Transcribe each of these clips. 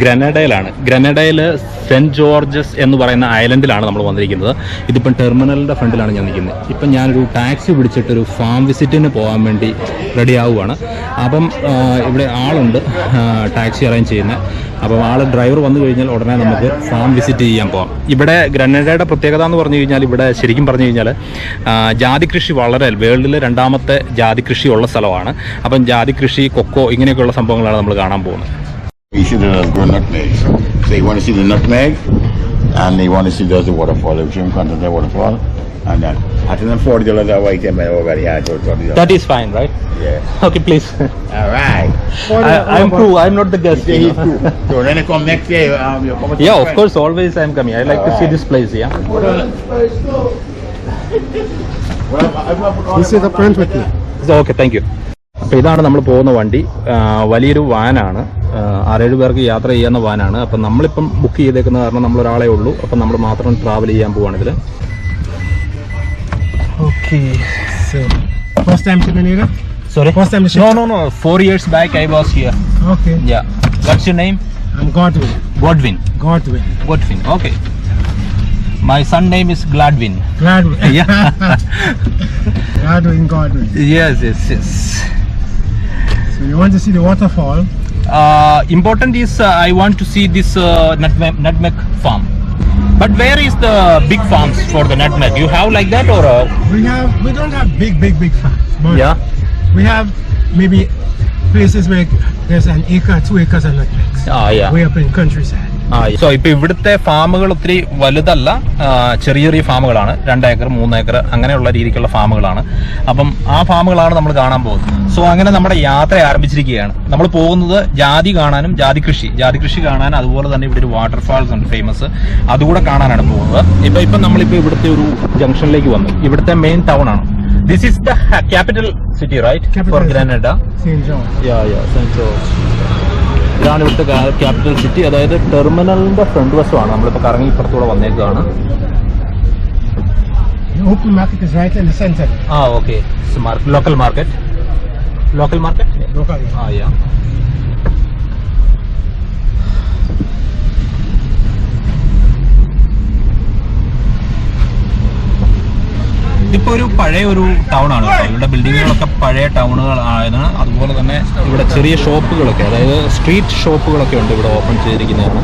ഗ്രനഡയിലാണ്. ഗ്രനഡയിൽ saint Georges എന്ന് പറയുന്ന ഐലൻഡിലാണ് നമ്മൾ വന്നിരിക്കുന്നത്. ഇതിപ്പം ടെർമിനലിന്റെ ഫ്രണ്ടിലാണ് ഞാൻ നിൽക്കുന്നത്. ഇപ്പം ഞാനൊരു ടാക്സി പിടിച്ചിട്ട് ഒരു ഫാം വിസിറ്റിന് പോകാൻ വേണ്ടി റെഡി ആവുകയാണ് അപ്പം ഇവിടെ ആളുണ്ട് ടാക്സി അറേഞ്ച് ചെയ്യുന്നത് അപ്പം ആൾ ഡ്രൈവർ വന്നു കഴിഞ്ഞാൽ ഉടനെ നമുക്ക് ഫാം വിസിറ്റ് ചെയ്യാൻ പോകാം. ഇവിടെ ഗ്രനഡയുടെ പ്രത്യേകത എന്ന് പറഞ്ഞു കഴിഞ്ഞാൽ ഇവിടെ ശരിക്കും പറഞ്ഞു കഴിഞ്ഞാൽ ജാതി കൃഷി വളരെ വേൾഡിലെ രണ്ടാമത്തെ ജാതി കൃഷി ഉള്ള സ്ഥലമാണ്. അപ്പം ജാതി കൃഷി കൊക്കോ ഇങ്ങനെയൊക്കെയുള്ള സംഭവങ്ങളാണ് നമ്മൾ കാണാൻ പോകുന്നത്. You see the grow nutmegs. So you want to see the nutmeg, and you want to see there's the waterfall, the shrimp content the waterfall, and then I think them forty dollars a white and over the yeah, forty dollars. That is fine, right? Yeah. Okay, please. All right. I, I'm crew. I'm not the guest. Yeah, you he's know. So when you come next year, um, you come. with yeah, of friends. course. Always I'm coming. I like to see this place. Yeah. Well, I'm not for This is the friend with you. So, okay, thank you. അപ്പോൾ ഇതാണ് നമ്മൾ പോകുന്ന വണ്ടി. വലിയൊരു വാനാണ്. ആറേഴ് പേർക്ക് യാത്ര ചെയ്യാവുന്ന വാനാണ്. അപ്പം നമ്മളിപ്പം ബുക്ക് ചെയ്തേക്കുന്ന കാരണം നമ്മളൊരാളെ ഉള്ളൂ. അപ്പം നമ്മൾ മാത്രം ട്രാവൽ ചെയ്യാൻ പോവാണ് ഇതിൽ Okay. So, first time to Grenada? Sorry First time no no no four years back I was here Okay. Yeah what's your name I'm Godwin Godwin Godwin okay my son name is Gladwin Gladwin. Yeah. Gladwin, Godwin. Yes yes yes So you want to see the waterfall? uh, important is uh, I want to see this uh, nutmeg, nutmeg farm. But where is the big farms for the nutmeg? You have like that or? Uh, We have we don't have big, big, big farms, but yeah. we have maybe places where there's an acre, two acres of nutmegs. Ah, yeah. Way up in countryside. ആ so ഇപ്പൊ ഇവിടുത്തെ ഫാമുകൾ ഒത്തിരി വലുതല്ല. ചെറിയ ചെറിയ ഫാമുകളാണ്. രണ്ട് acre മൂന്ന് acre അങ്ങനെയുള്ള രീതിക്കുള്ള ഫാമുകളാണ്. അപ്പം ആ ഫാമുകളാണ് നമ്മൾ കാണാൻ പോകുന്നത്. സോ അങ്ങനെ നമ്മുടെ യാത്ര ആരംഭിച്ചിരിക്കുകയാണ്. നമ്മൾ പോകുന്നത് ജാതി കാണാനും ജാതി കൃഷി. ജാതി കൃഷി കാണാൻ അതുപോലെ തന്നെ ഇവിടെ ഒരു വാട്ടർഫാൾസ് ഉണ്ട് ഫേമസ് അതുകൂടെ കാണാനാണ് പോകുന്നത്. ഇപ്പൊ ഇപ്പൊ നമ്മളിപ്പോ ഇവിടുത്തെ ഒരു ജംഗ്ഷനിലേക്ക് വന്നു. ഇവിടുത്തെ മെയിൻ ടൗൺ ആണ്. This is the capital city right Capital for. Grenada ഇതാണ് ഇവിടുത്തെ ക്യാപിറ്റൽ സിറ്റി അതായത് ടെർമിനലിന്റെ ഫ്രണ്ട് വശമാണ്. നമ്മളിപ്പോൾ കറങ്ങി ഇപ്പുറത്തൂടെ വന്നേക്കാണ്. ആ okay local market local market. ആ യാ ഇതിപ്പോ ഒരു പഴയ ഒരു ടൗൺ ആണ് ഇവിടെ ബിൽഡിങ്ങുകളൊക്കെ പഴയ ടൗണുകൾ ആണ് അതുപോലെ തന്നെ ഇവിടെ ചെറിയ ഷോപ്പുകളൊക്കെ അതായത് സ്ട്രീറ്റ് ഷോപ്പുകളൊക്കെ ഉണ്ട് ഇവിടെ open ചെയ്തിരിക്കുന്നതാണ്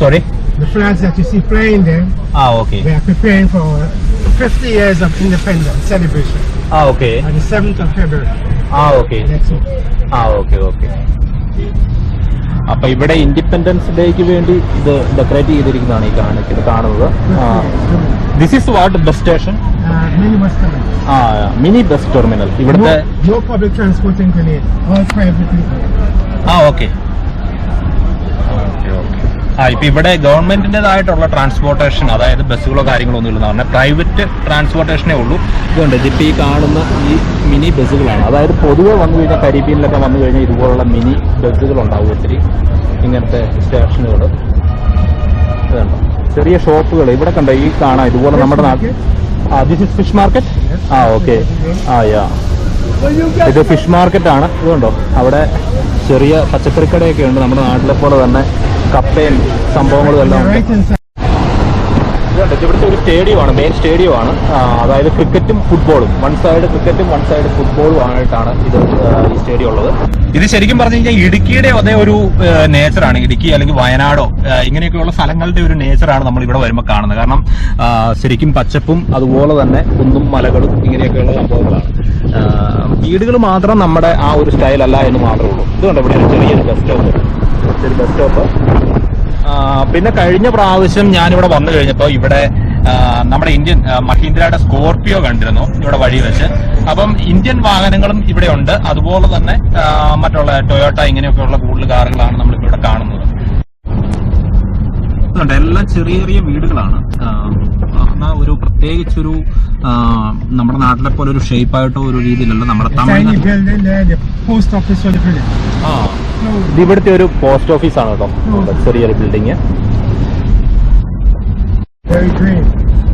sorry The flags that you see flying there, Ah, okay. they are preparing for 50 years of independence celebration Ah, okay. on the 7th of February Ah, okay. next week. Ah, okay, okay അപ്പൊ ഇവിടെ independence ഡേക്ക് വേണ്ടി ഇത് decorate ചെയ്തിരിക്കുന്നതാണ് ഈ കാണിക്കുന്നത് കാണുന്നത്. This is what bus station ആ mini bus terminal ഇവിടുത്തെ ആ ഓക്കെ ഓക്കെ ഓക്കെ ആ ഇപ്പൊ ഇവിടെ ഗവൺമെന്റിന്റേതായിട്ടുള്ള ട്രാൻസ്പോർട്ടേഷൻ അതായത് ബസ്സുകളോ കാര്യങ്ങളോ ഒന്നും ഇല്ലെന്ന് പറഞ്ഞാൽ പ്രൈവറ്റ് ട്രാൻസ്പോർട്ടേഷനേ ഉള്ളൂ. ഇതുണ്ട്. ഇപ്പൊ ഈ കാണുന്ന ഈ മിനി ബസ്സുകളാണ്. അതായത് പൊതുവെ വന്നു കഴിഞ്ഞാൽ കരീബിയനിലൊക്കെ വന്നു കഴിഞ്ഞാൽ ഇതുപോലുള്ള മിനി ബസ്സുകൾ ഉണ്ടാവും ഒത്തിരി. ഇങ്ങനത്തെ സ്റ്റേഷനുകൾ ചെറിയ ഷോപ്പുകൾ. ഇവിടെ കണ്ടോ? ഈ കാണാം. ഇതുപോലെ നമ്മുടെ നാട്ടിൽ ആ ദിസ് ഇസ് ഫിഷ് മാർക്കറ്റ് ആ ഓക്കെ ആ യാ ഇത് ഫിഷ് മാർക്കറ്റ് ആണ്. ഇതുണ്ടോ? അവിടെ ചെറിയ പച്ചക്കറിക്കടയൊക്കെ ഉണ്ട് നമ്മുടെ നാട്ടിലെ പോലെ തന്നെ. കപ്പയും സംഭവങ്ങളും എല്ലാം ഉണ്ട്. ഇതുണ്ട്. ഇവിടുത്തെ ഒരു സ്റ്റേഡിയമാണ് മെയിൻ സ്റ്റേഡിയമാണ്. അതായത് ക്രിക്കറ്റും ഫുട്ബോളും. വൺ സൈഡ് ക്രിക്കറ്റും വൺ സൈഡ് ഫുട്ബോളും ആയിട്ടാണ് ഇത് ഈ സ്റ്റേഡിയം ഉള്ളത്. ഇത് ശരിക്കും പറഞ്ഞു കഴിഞ്ഞാൽ ഇടുക്കിയുടെ അതേ ഒരു നേച്ചറാണ് ഇടുക്കി അല്ലെങ്കിൽ വയനാടോ ഇങ്ങനെയൊക്കെയുള്ള സ്ഥലങ്ങളുടെ ഒരു നേച്ചറാണ് നമ്മൾ ഇവിടെ വരുമ്പോൾ കാണുന്നത്. കാരണം ശരിക്കും പച്ചപ്പും അതുപോലെ തന്നെ കുന്നും മലകളും ഇങ്ങനെയൊക്കെയുള്ള സംഭവങ്ങളാണ്. വീടുകൾ മാത്രം നമ്മുടെ ആ ഒരു സ്റ്റൈലല്ല എന്ന് മാത്രമേ ഉള്ളൂ. ഇതുകൊണ്ട് ഇവിടെ ചെറിയൊരു ബസ് സ്റ്റോപ്പ് ചെറിയ ബസ് സ്റ്റോപ്പ് പിന്നെ കഴിഞ്ഞ പ്രാവശ്യം ഞാൻ ഞാനിവിടെ വന്നു കഴിഞ്ഞപ്പോൾ ഇവിടെ നമ്മുടെ ഇന്ത്യൻ മഹീന്ദ്രയുടെ സ്കോർപിയോ കണ്ടിരുന്നു ഇവിടെ വഴി വെച്ച്. അപ്പം ഇന്ത്യൻ വാഹനങ്ങളും ഇവിടെ ഉണ്ട്. അതുപോലെ തന്നെ മറ്റുള്ള ടൊയോട്ട ഇങ്ങനെയൊക്കെയുള്ള കൂടുതൽ കാറുകളാണ് നമ്മൾ ഇവിടെ കാണുന്നത്. എല്ലാം ചെറിയ ചെറിയ വീടുകളാണ്. ആ, ഒരു പ്രത്യേകിച്ചൊരു നമ്മുടെ നാട്ടിലെ പോലെ ഒരു ഷേപ്പായിട്ടോ ഒരു രീതിയിലല്ല. നമ്മുടെ തമിഴ്നാട് പോസ്റ്റ് village. ആ ഇത് ഇവിടുത്തെ ഒരു പോസ്റ്റ് ഓഫീസാണ് കേട്ടോ ഇവിടെ ചെറിയൊരു building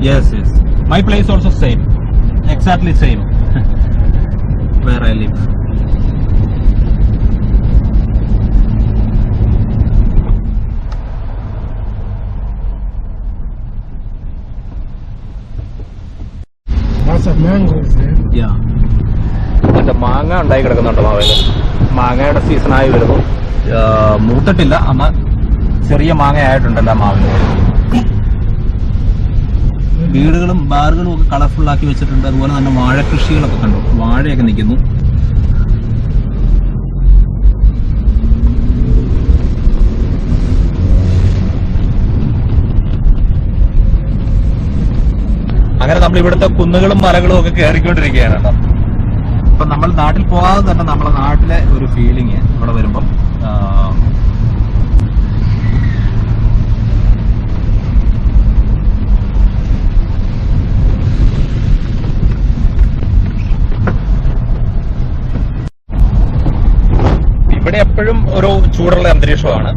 yes yes. My place also same. Exactly same. Where I live. ഉണ്ടായി കിടക്കുന്നുണ്ട് മാവേൽ? മാങ്ങയുടെ സീസണായി വരുന്നു. മൂത്തിട്ടില്ല. അന്ന് ചെറിയ മാങ്ങ ആയിട്ടുണ്ടല്ലോ മാവിന്. വീടുകളും ബാറുകളും ഒക്കെ കളർഫുൾ ആക്കി വെച്ചിട്ടുണ്ട്. അതുപോലെ തന്നെ വാഴ കൃഷികളൊക്കെ കണ്ടു. വാഴയൊക്കെ നിൽക്കുന്നു. അങ്ങനെ നമ്മൾ ഇവിടുത്തെ കുന്നുകളും മലകളും ഒക്കെ കയറിക്കൊണ്ടിരിക്കുകയാണ്. കേട്ടോ ഇപ്പൊ നമ്മൾ നാട്ടിൽ പോകാതെ തന്നെ നമ്മളെ നാട്ടിലെ ഒരു ഫീലിംഗ് ഇവിടെ വരുമ്പം എപ്പോഴും ഒരു ചൂടുള്ള അന്തരീക്ഷമാണ്.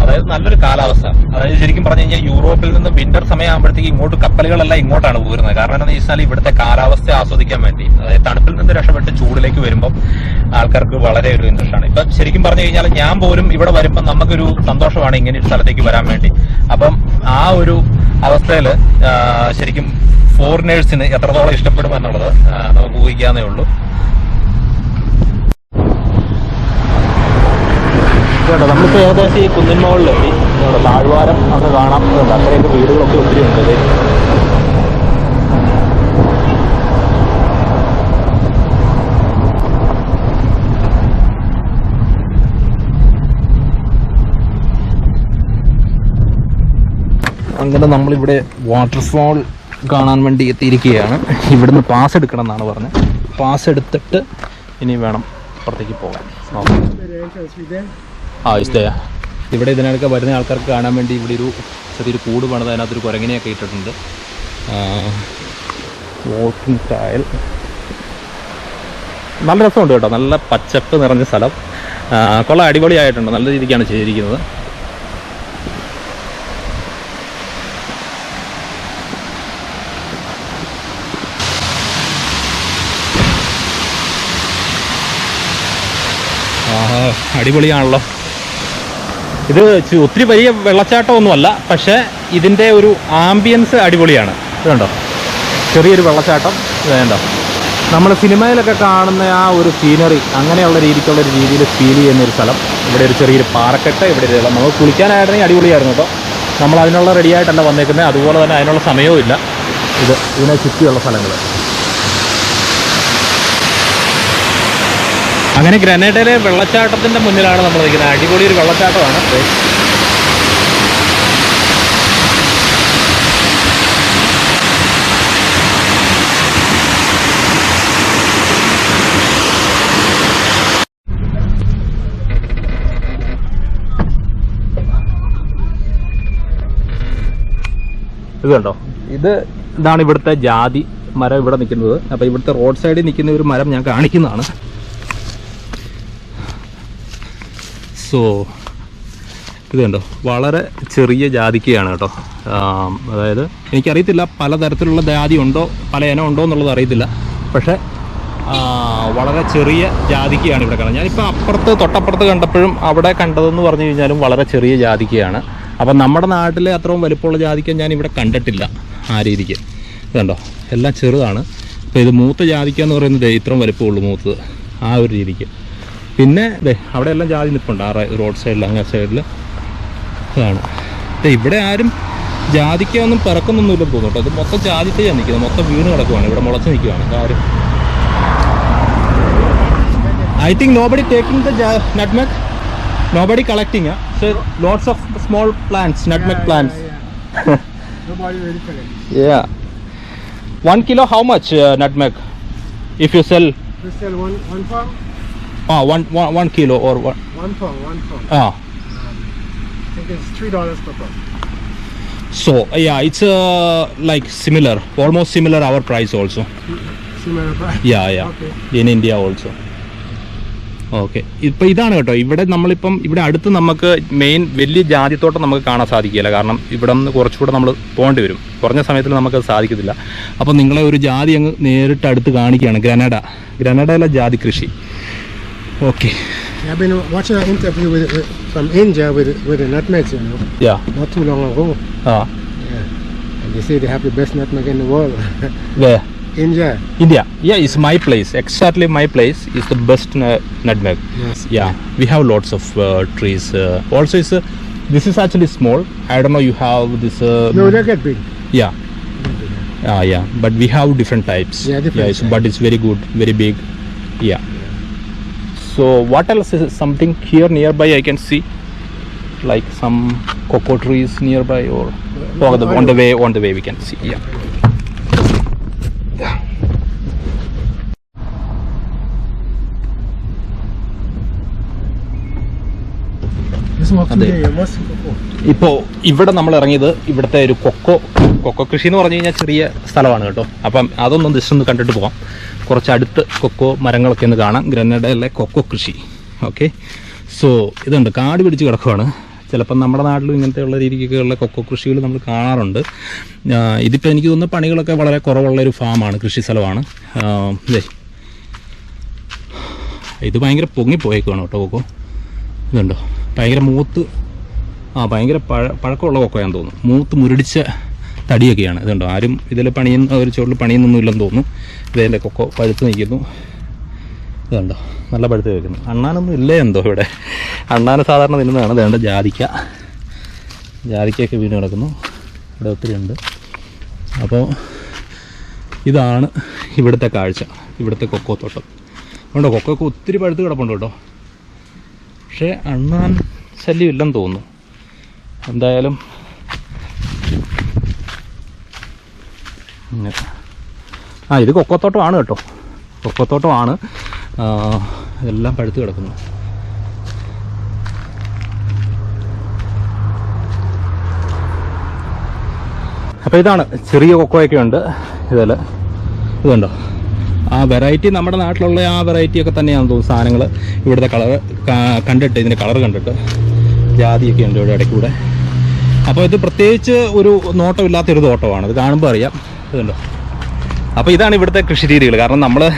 അതായത് നല്ലൊരു കാലാവസ്ഥ. അതായത് ശരിക്കും പറഞ്ഞു കഴിഞ്ഞാൽ യൂറോപ്പിൽ നിന്ന് വിന്റർ സമയമാകുമ്പോഴത്തേക്ക് ഇങ്ങോട്ട് കപ്പലുകളെല്ലാം ഇങ്ങോട്ടാണ് പോരുന്നത്. കാരണം എന്താണെന്ന് വെച്ചാൽ ഇവിടുത്തെ കാലാവസ്ഥ ആസ്വദിക്കാൻ വേണ്ടി. അതായത് തണുപ്പിൽ നിന്ന് രക്ഷപ്പെട്ട് ചൂടിലേക്ക് വരുമ്പോൾ ആൾക്കാർക്ക് വളരെ ഒരു ഇൻട്രസ്റ്റ് ആണ്. ഇപ്പൊ ശരിക്കും പറഞ്ഞു കഴിഞ്ഞാൽ ഞാൻ പോലും ഇവിടെ വരുമ്പോൾ നമുക്കൊരു സന്തോഷമാണ് ഇങ്ങനെ ഒരു സ്ഥലത്തേക്ക് വരാൻ വേണ്ടി. അപ്പം ആ ഒരു അവസ്ഥയിൽ ശരിക്കും ഫോറിനേഴ്സിന് എത്രത്തോളം ഇഷ്ടപ്പെടും എന്നുള്ളത് നമുക്ക് ഊഹിക്കാന്നേ ഉള്ളൂ. കേട്ടോ നമ്മളിപ്പോ ഏകദേശം ഈ കുന്നിൻ മുകളിലെത്തി താഴ്വാരം അങ്ങ് കാണാം. അത്രയൊക്കെ വീടുകളൊക്കെ ഒത്തിരി ഉണ്ട് അങ്ങനെ നമ്മളിവിടെ വാട്ടർഫാൾ കാണാൻ വേണ്ടി എത്തിയിരിക്കുകയാണ്. ഇവിടുന്ന് പാസ് എടുക്കണം എന്നാണ് പറഞ്ഞത്. പാസ് എടുത്തിട്ട് ഇനി വേണം അപ്പുറത്തേക്ക് പോകാൻ. Okay The entrance we there. ആ ഇഷ്ടയാ ഇവിടെ ഇതിനൊക്കെ വരുന്ന ആൾക്കാർക്ക് കാണാൻ വേണ്ടി ഇവിടെ ഒരു ചെറിയൊരു കൂട് പണിത് അതിനകത്തൊരു കുരങ്ങിനെയൊക്കെ ഇട്ടിട്ടുണ്ട്. വോക്കിംഗ് ട്രയൽ നല്ല രസമുണ്ട് കേട്ടോ. നല്ല പച്ചപ്പ് നിറഞ്ഞ സ്ഥലം. കൊള്ള അടിപൊളിയായിട്ടുണ്ട്. നല്ല രീതിക്കാണ് ചെയ്തിരിക്കുന്നത്. അടിപൊളിയാണല്ലോ. ഇത് ഒത്തിരി വലിയ വെള്ളച്ചാട്ടമൊന്നുമല്ല പക്ഷേ ഇതിന്റെ ഒരു ആംബിയൻസ് അടിപൊളിയാണ്. ഇതുണ്ടോ ചെറിയൊരു വെള്ളച്ചാട്ടം. വേണ്ടോ നമ്മൾ സിനിമയിലൊക്കെ കാണുന്ന ആ ഒരു സീനറി അങ്ങനെയുള്ള രീതിക്കുള്ള ഒരു രീതിയിൽ ഫീൽ ചെയ്യുന്ന ഒരു സ്ഥലം. ഇവിടെ ഒരു ചെറിയൊരു പാറക്കെട്ട് ഇവിടെ ഒരു. നമുക്ക് കുളിക്കാനായിരുന്നെങ്കിൽ അടിപൊളിയായിരുന്നു കേട്ടോ. നമ്മൾ അതിനുള്ള റെഡിയായിട്ടല്ല വന്നേക്കുന്നത്. അതുപോലെ തന്നെ അതിനുള്ള സമയവും ഇല്ല. ഇത് ഇതിനെ ചുറ്റിയുള്ള സ്ഥലങ്ങൾ അങ്ങനെ ഗ്രനേഡയിലെ വെള്ളച്ചാട്ടത്തിന്റെ മുന്നിലാണ് നമ്മൾ നിൽക്കുന്നത്. അടിപൊളി ഒരു വെള്ളച്ചാട്ടമാണ്. ഇത് കണ്ടോ? ഇത് ഇതാണ് ഇവിടുത്തെ ജാതി മരം ഇവിടെ നിൽക്കുന്നത്. അപ്പോൾ ഇവിടുത്തെ റോഡ് സൈഡിൽ നിൽക്കുന്ന ഒരു മരം ഞാൻ കാണിക്കുന്നതാണ്. സോ ഇത് കണ്ടോ വളരെ ചെറിയ ജാതിക്കയാണ് കേട്ടോ. അതായത് എനിക്കറിയത്തില്ല പലതരത്തിലുള്ള ജാതി ഉണ്ടോ പല ഇനം ഉണ്ടോ എന്നുള്ളത് അറിയത്തില്ല. പക്ഷേ വളരെ ചെറിയ ജാതിക്കയാണ് ഇവിടെ കാണുന്നത്. ഞാനിപ്പോൾ അപ്പുറത്ത് തൊട്ടപ്പുറത്ത് കണ്ടപ്പോഴും അവിടെ കണ്ടതെന്ന് പറഞ്ഞു കഴിഞ്ഞാലും വളരെ ചെറിയ ജാതിക്കയാണ് അപ്പം നമ്മുടെ നാട്ടിലെ അത്രയും വലിപ്പമുള്ള ജാതിക്ക ഞാൻ ഇവിടെ കണ്ടിട്ടില്ല ആ രീതിക്ക്. കണ്ടോ എല്ലാം ചെറുതാണ്. അപ്പോൾ ഇത് മൂത്ത ജാതിക്ക എന്ന് പറയുന്നത് ഇത്രയും വലിപ്പമുള്ളൂ മൂത്തത്. ആ ഒരു രീതിക്ക്. പിന്നെ ദേ അവിടെ എല്ലാം ജാതി നിൽപ്പുണ്ട്. ആ റോഡ് സൈഡിൽ അങ്ങനെ സൈഡിൽ അതാണ് ഇവിടെ ആരും ജാതിക്ക ഒന്നും പിറക്കുന്നൊന്നുമില്ലെന്ന് തോന്നുന്നു കേട്ടോ. ഇത് മൊത്തം ജാതിക്കയാണ് നിൽക്കുന്നത്. മൊത്തം വീണ് കിടക്കുവാണ്. ഇവിടെ മുളച്ച് നിൽക്കുവാണ്. ആരും? I think nobody taking the nutmeg nobody collecting so lots of small plants nutmeg plants one kilo how much Yeah. One kilo, how much uh, nutmeg? If you sell, We sell one one farm, ah, one, one, one kilo or one, one farm, one farm. ah. I think it's three dollars per pound. So yeah, it's uh, like similar, almost similar our price also. Similar price. Yeah, yeah. Okay. In India also. Okay ഇപ്പം ഇതാണ് കേട്ടോ ഇവിടെ നമ്മളിപ്പം ഇവിടെ അടുത്ത് നമുക്ക് main വലിയ ജാതിത്തോട്ടം നമുക്ക് കാണാൻ സാധിക്കില്ല കാരണം ഇവിടെ നിന്ന് കുറച്ചുകൂടെ നമ്മൾ പോകേണ്ടി വരും കുറഞ്ഞ സമയത്തിൽ നമുക്കത് സാധിക്കത്തില്ല അപ്പോൾ നിങ്ങളെ ഒരു ജാതി അങ്ങ് നേരിട്ട് അടുത്ത് കാണിക്കുകയാണ് ഗ്രനഡ ഗ്രനഡയിലെ ജാതി കൃഷി Okay. I've been watching an interview with, with, from India with with the nutmegs, you know. Yeah. Not too long ago. Uh. Yeah. And they say they have the best nutmeg in the world. Where? India. India. Yeah, it's my place. Exactly my place is the best nutmeg. Yes. Yeah. We have lots of uh, trees. Uh, also, it's, uh, this is actually small. I don't know. You have this. Uh, no, they get big. Yeah. Ah, yeah. But we have different types. Yeah, different. Yeah, types. but it's very good, very big. Yeah. So what else is something here nearby? I can see like some cocoa trees nearby, or or the, on the way on the way we can see. Yeah. Just walk through Ade. there. ഇപ്പോൾ ഇവിടെ നമ്മൾ ഇറങ്ങിയത് ഇവിടുത്തെ ഒരു cocoa cocoa കൃഷി എന്ന് പറഞ്ഞു കഴിഞ്ഞാൽ ചെറിയ സ്ഥലമാണ് കേട്ടോ. അപ്പം അതൊന്നും ജസ്റ്റ് ഒന്ന് കണ്ടിട്ട് പോകാം കുറച്ച് അടുത്ത് കൊക്കോ മരങ്ങളൊക്കെ ഒന്ന് കാണാം. ഗ്രനഡയിലെ കൊക്കോ കൃഷി. ഓക്കെ സോ ഇതുണ്ട്. കാട് പിടിച്ച് കിടക്കുവാണ്. ചിലപ്പം നമ്മുടെ നാട്ടിലും ഇങ്ങനത്തെയുള്ള രീതിക്കൊക്കെയുള്ള കൊക്കോ കൃഷികൾ നമ്മൾ കാണാറുണ്ട്. ഇതിപ്പോൾ എനിക്ക് തോന്നുന്ന പണികളൊക്കെ വളരെ കുറവുള്ള ഒരു ഫാമാണ് കൃഷി സ്ഥലമാണ്. ഇത് ഭയങ്കര പൊങ്ങിപ്പോയേക്കുവാണ് കേട്ടോ കൊക്കോ. ഇതുണ്ടോ? ഭയങ്കര മൂത്ത് ആ ഭയങ്കര പഴ പഴക്കമുള്ള കൊക്കോയാന്ന് തോന്നുന്നു. മൂത്ത് മുരടിച്ച തടിയൊക്കെയാണ്. ഇതുണ്ടോ? ആരും ഇതിൽ പണിയുന്ന ഒരു ചുവട്ടിൽ പണിയുന്നൊന്നും ഇല്ലെന്ന് തോന്നുന്നു ഇതേന്റെ കൊക്കോ പഴുത്ത് നിൽക്കുന്നു. ഇതുണ്ടോ? നല്ല പഴുത്ത് വെക്കുന്നു അണ്ണാനൊന്നും ഇല്ലേ എന്തോ ഇവിടെ? അണ്ണാന് സാധാരണ തിന്നതാണ് ഇതേണ്ട ജാതിക്ക. ജാതിക്കയൊക്കെ വീണ് കിടക്കുന്നു. ഇവിടെ ഒത്തിരി ഉണ്ട്. അപ്പോൾ ഇതാണ് ഇവിടുത്തെ കാഴ്ച. ഇവിടുത്തെ കൊക്കോ തോട്ടം. അതുകൊണ്ട് കൊക്കോക്ക് ഒത്തിരി പഴുത്ത് കിടപ്പുണ്ട് കേട്ടോ. പക്ഷേ അണ്ണാൻ ശല്യം ഇല്ലെന്ന് തോന്നുന്നു. എന്തായാലും. ആ ഇത് കൊക്കത്തോട്ടമാണ് കേട്ടോ. കൊക്കത്തോട്ടമാണ്. ഇതെല്ലാം പഴുത്ത് കിടക്കുന്നു. അപ്പോൾ ഇതാണ് ചെറിയ കൊക്കോയൊക്കെ ഉണ്ട് ഇതിൽ ഇതുണ്ടോ ആ വെറൈറ്റി നമ്മുടെ നാട്ടിലുള്ള ആ വെറൈറ്റി ഒക്കെ തന്നെയാണെന്ന് തോന്നുന്നു സാധനങ്ങൾ ഇവിടുത്തെ കളർ കണ്ടിട്ട് ഇതിന്റെ കളർ കണ്ടിട്ട്. ജാതിയൊക്കെ ഉണ്ട് ഇവിടെ ഇടയ്ക്കൂടെ. അപ്പോൾ ഇത് പ്രത്യേകിച്ച് ഒരു നോട്ടമില്ലാത്തൊരു തോട്ടമാണ്. ഇത് കാണുമ്പോൾ അറിയാം. ഇതുണ്ടോ? അപ്പോൾ ഇതാണ് ഇവിടുത്തെ കൃഷി രീതികൾ. കാരണം നമ്മൾ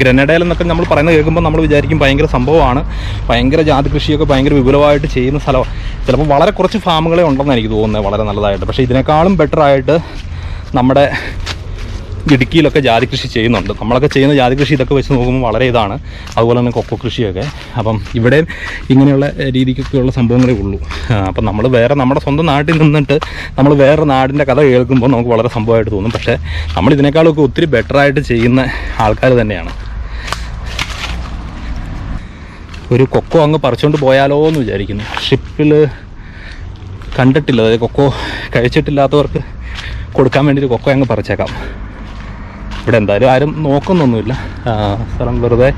ഗ്രനഡയിൽ എന്നൊക്കെ നമ്മൾ പറയുന്നത് കേൾക്കുമ്പോൾ നമ്മൾ വിചാരിക്കും ഭയങ്കര സംഭവമാണ്. ഭയങ്കര ജാതി കൃഷിയൊക്കെ ഭയങ്കര വിപുലമായിട്ട് ചെയ്യുന്ന സ്ഥലമാണ് ചിലപ്പോൾ വളരെ കുറച്ച് ഫാമുകളെ ഉണ്ടെന്ന് എനിക്ക് തോന്നുന്നത് വളരെ നല്ലതായിട്ട്. പക്ഷേ ഇതിനേക്കാളും ബെറ്റർ ആയിട്ട് നമ്മുടെ ഇടുക്കിയിലൊക്കെ ജാതി കൃഷി ചെയ്യുന്നുണ്ട്. നമ്മളൊക്കെ ചെയ്യുന്ന ജാതി കൃഷി ഇതൊക്കെ വെച്ച് നോക്കുമ്പോൾ വളരെ ഇതാണ്. അതുപോലെ തന്നെ കൊക്കോ കൃഷിയൊക്കെ. അപ്പം ഇവിടെ ഇങ്ങനെയുള്ള രീതിക്കൊക്കെയുള്ള സംഭവങ്ങളേ ഉള്ളൂ. അപ്പം നമ്മൾ വേറെ നമ്മുടെ സ്വന്തം നാട്ടിൽ നിന്നിട്ട് നമ്മൾ വേറെ നാടിന്റെ കഥ കേൾക്കുമ്പോൾ നമുക്ക് വളരെ സംഭവമായിട്ട് തോന്നും. പക്ഷേ നമ്മൾ ഇതിനേക്കാളൊക്കെ ഒത്തിരി ബെറ്ററായിട്ട് ചെയ്യുന്ന ആൾക്കാർ തന്നെയാണ്. ഒരു കൊക്കോ അങ്ങ് പറിച്ചുകൊണ്ട് പോയാലോ എന്ന് വിചാരിക്കുന്നു. ഷിപ്പിൽ കണ്ടിട്ടില്ല. അതായത് കൊക്കോ കഴിച്ചിട്ടില്ലാത്തവർക്ക് കൊടുക്കാൻ വേണ്ടിയിട്ട് കൊക്കോ അങ്ങ് പറിച്ചേക്കാം. ഇവിടെ എന്തായാലും ആരും നോക്കുന്നൊന്നുമില്ല. സ്ഥലം വെറുതെ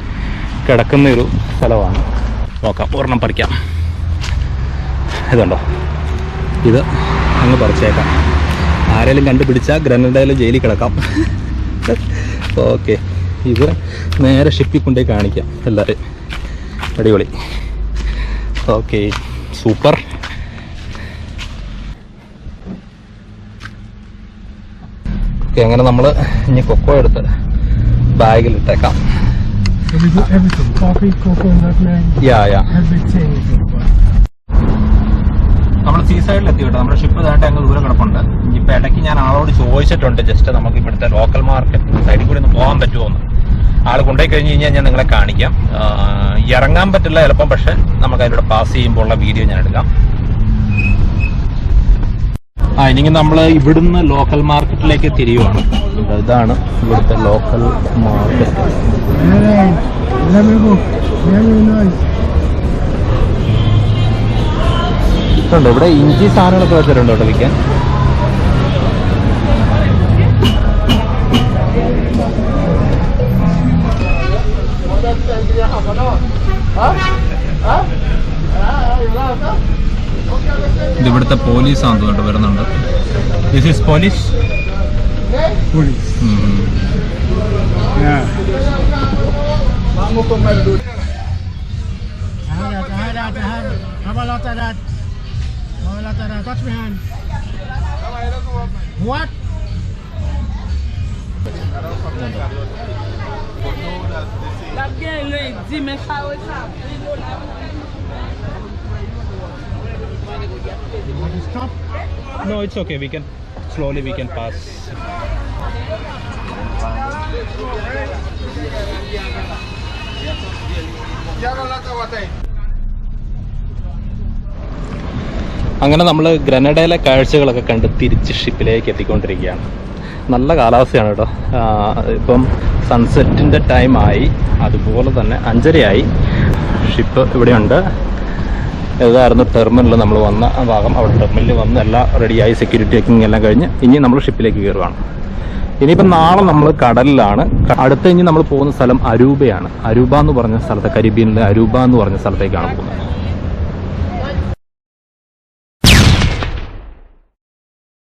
കിടക്കുന്ന ഒരു സ്ഥലമാണ്. നോക്കാം ഒരെണ്ണം പറിക്കാം ഇതുണ്ടോ? ഇത് അങ്ങ് പറിച്ചേക്കാം. ആരെങ്കിലും കണ്ടുപിടിച്ചാൽ ഗ്രനഡയിൽ ജയിലിൽ കിടക്കാം. ഓക്കെ ഇത് നേരെ ഷിപ്പിൽ കൊണ്ടുപോയി കാണിക്കാം. എല്ലാവരും അടിപൊളി. Okay super. ഓക്കെ അങ്ങനെ നമ്മൾ ഇനി കൊക്കോ എടുത്ത് ബാഗിൽ ഇട്ടേക്കാം. യാ യാ. നമ്മൾ സീ സൈഡിൽ എത്തി കേട്ടോ. നമ്മുടെ ഷിപ്പ് ഇതായിട്ട് അങ്ങ് ദൂരം കിടപ്പുണ്ട്. ഇപ്പൊ ഇടയ്ക്ക് ഞാൻ ആളോട് ചോദിച്ചിട്ടുണ്ട് ജസ്റ്റ് നമുക്ക് ഇവിടുത്തെ ലോക്കൽ മാർക്കറ്റ് സൈഡിൽ കൂടി ഒന്ന് പോകാൻ പറ്റുമോ എന്ന്. ആൾ കൊണ്ടുപോയി കഴിഞ്ഞ് കഴിഞ്ഞാൽ ഞാൻ നിങ്ങളെ കാണിക്കാം. ഇറങ്ങാൻ പറ്റില്ല ചിലപ്പം പക്ഷെ നമുക്ക് അതിലൂടെ പാസ് ചെയ്യുമ്പോൾ ഉള്ള വീഡിയോ ഞാൻ എടുക്കാം. ആ ഇനി നമ്മൾ ഇവിടുന്ന് ലോക്കൽ മാർക്കറ്റിലേക്ക് തിരിയുവാണ്. ഇതാണ് ഇവിടുത്തെ ലോക്കൽ മാർക്കറ്റ് ഇവിടെ ഇഞ്ചി സാധനങ്ങളൊക്കെ വെച്ചിട്ടുണ്ട് വിൽക്കാൻ? ഇവിടുത്തെ പോലീസാന്ന് തോന്നുന്നു വരുന്നുണ്ട് this is police Police. Yeah. I had that, I had that, I had Stop. No, it's okay. We can slowly we can pass. അങ്ങനെ നമ്മൾ ഗ്രനഡയിലെ കാഴ്ചകളൊക്കെ കണ്ട് തിരിച്ച് ഷിപ്പിലേക്ക് എത്തിക്കൊണ്ടിരിക്കുകയാണ് നല്ല കാലാവസ്ഥയാണ് കേട്ടോ ഇപ്പം സൺസെറ്റിന്റെ ടൈമായി അതുപോലെ തന്നെ അഞ്ചരയായി ഷിപ്പ് ഇവിടെയുണ്ട് ഇതായിരുന്നു ടെർമിനൽ നമ്മൾ വന്ന ഭാഗം അവിടെ ടെർമിനലിൽ വന്ന് എല്ലാം റെഡിയായി സെക്യൂരിറ്റി ചെക്കിങ് എല്ലാം കഴിഞ്ഞ് ഇനി നമ്മൾ ഷിപ്പിലേക്ക് കയറുകയാണ് ഇനിയിപ്പം നാളെ നമ്മൾ കടലിലാണ്. അടുത്ത ഇനി നമ്മൾ പോകുന്ന സ്ഥലം അരൂപയാണ്. അരൂപ എന്ന് പറഞ്ഞ സ്ഥലത്ത് കരീബിയനിലെ അരൂപ എന്ന് പറഞ്ഞ സ്ഥലത്തേക്കാണ് പോകുന്നത്.